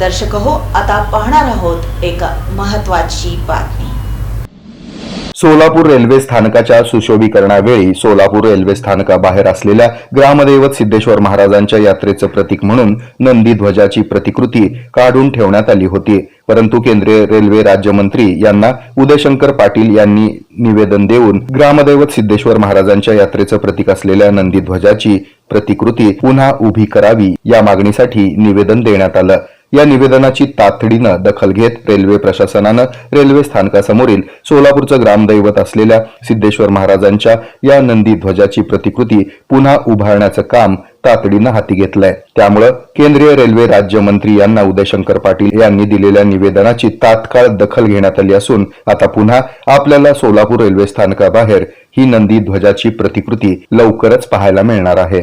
दर्शक हो आता पाहणार आहोत एक महत्वाची बातमी. सोलापूर रेल्वे स्थानकाच्या सुशोभीकरणावेळी सोलापूर रेल्वे स्थानकाबाहेर असलेल्या ग्रामदैवत सिद्धेश्वर महाराजांच्या यात्रेचं प्रतीक म्हणून नंदी ध्वजाची प्रतिकृती काढून ठेवण्यात आली होती. परंतु केंद्रीय रेल्वे राज्यमंत्री यांना उदयशंकर पाटील यांनी निवेदन देऊन ग्रामदैवत सिद्धेश्वर महाराजांच्या यात्रेचं प्रतीक असलेल्या नंदी ध्वजाची प्रतिकृती पुन्हा उभी करावी या मागणीसाठी निवेदन देण्यात आलं. या निवेदनाची तातडीनं दखल घेत रेल्वे प्रशासनानं रेल्वे स्थानकासमोरील सोलापूरचं ग्रामदैवत असलेल्या सिद्धेश्वर महाराजांच्या या नंदी ध्वजाची प्रतिकृती पुन्हा उभारण्याचं काम तातडीनं हाती घेतलंय. त्यामुळं केंद्रीय रेल्वे राज्यमंत्री यांना उदयशंकर पाटील यांनी दिलेल्या निवेदनाची तात्काळ दखल घेण्यात आली असून आता पुन्हा आपल्याला सोलापूर रेल्वे स्थानकाबाहेर ही नंदी ध्वजाची प्रतिकृती लवकरच पाहायला मिळणार आहे.